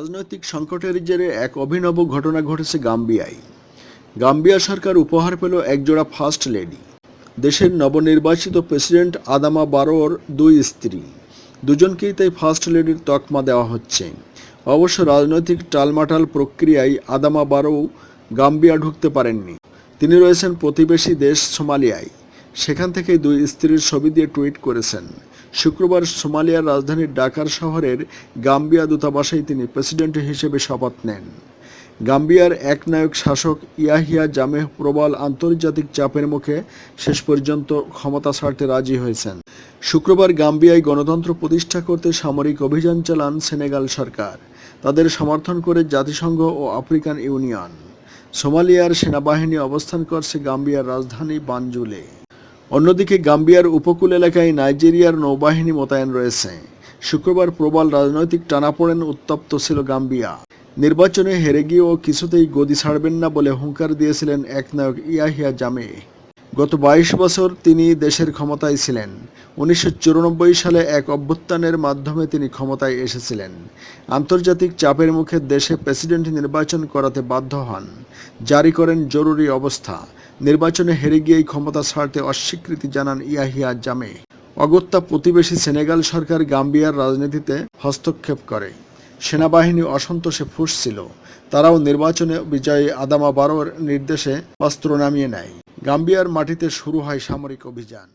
রাজনৈতিক সংকটের জেরে এক অভিনব ঘটনা ঘটেছে গাম্বিয়ায়। গাম্বিয়া সরকার উপহার পেল একজোড়া ফার্স্ট লেডি। দেশের নবনির্বাচিত প্রেসিডেন্ট আদামা বারোর দুই স্ত্রী। দুজনকেই তাই ফার্স্ট লেডির তকমা দেওয়া হচ্ছে। অবশ্য রাজনৈতিক টালমাটাল প্রক্রিয়ায় আদামা বারো গাম্বিয়া ঢুকতে পারেননি। তিনি রয়েছেন প্রতিবেশী দেশ সোমালিয়ায়। সেখান থেকে দুই স্ত্রীর ছবি দিয়ে টুইট করেছেন। শুক্রবার সোমালিয়ার রাজধানী ডাকার শহরের গাম্বিয়া দূতাবাসেই তিনি প্রেসিডেন্ট হিসেবে শপথ নেন। গাম্বিয়ার একনায়ক শাসক ইয়াহিয়া জামেহ প্রবাল আন্তর্জাতিক চাপের মুখে শেষ পর্যন্ত ক্ষমতা ছাড়তে রাজি হয়েছেন। শুক্রবার গাম্বিয়ায় গণতন্ত্র প্রতিষ্ঠা করতে সামরিক অভিযান চালান সেনেগাল সরকার। তাদের সমর্থন করে জাতিসংঘ ও আফ্রিকান ইউনিয়ন। সোমালিয়ার সেনাবাহিনী অবস্থান করছে গাম্বিয়ার রাজধানী বানজুলে। অন্যদিকে গাম্বিয়ার উপকূল এলাকায় নাইজেরিয়ার নৌবাহিনী মোতায়েন রয়েছে। শুক্রবার প্রবল রাজনৈতিক টানাপোড়েন উত্তপ্ত ছিল গাম্বিয়া। নির্বাচনে হেরে গিয়েও কিছুতেই গদি ছাড়বেন না বলে হুঙ্কার দিয়েছিলেন একনায়ক ইয়াহিয়া জামে। গত বাইশ বছর তিনি দেশের ক্ষমতায় ছিলেন। উনিশশো চুরানব্বই সালে এক অভ্যুত্থানের মাধ্যমে তিনি ক্ষমতায় এসেছিলেন। আন্তর্জাতিক চাপের মুখে দেশে প্রেসিডেন্ট নির্বাচন করাতে বাধ্য হন। জারি করেন জরুরি অবস্থা। নির্বাচনে হেরে গিয়েই ক্ষমতা ছাড়তে অস্বীকৃতি জানান ইয়াহিয়া জামে। অগত্যা প্রতিবেশী সেনেগাল সরকার গাম্বিয়ার রাজনীতিতে হস্তক্ষেপ করে। সেনাবাহিনী অসন্তোষে ফুঁসছিল। তারাও নির্বাচনে বিজয়ী আদামা বারোর নির্দেশে অস্ত্র নামিয়ে নেয়। গাম্বিয়ার মাটিতে শুরু হয় সামরিক অভিযান।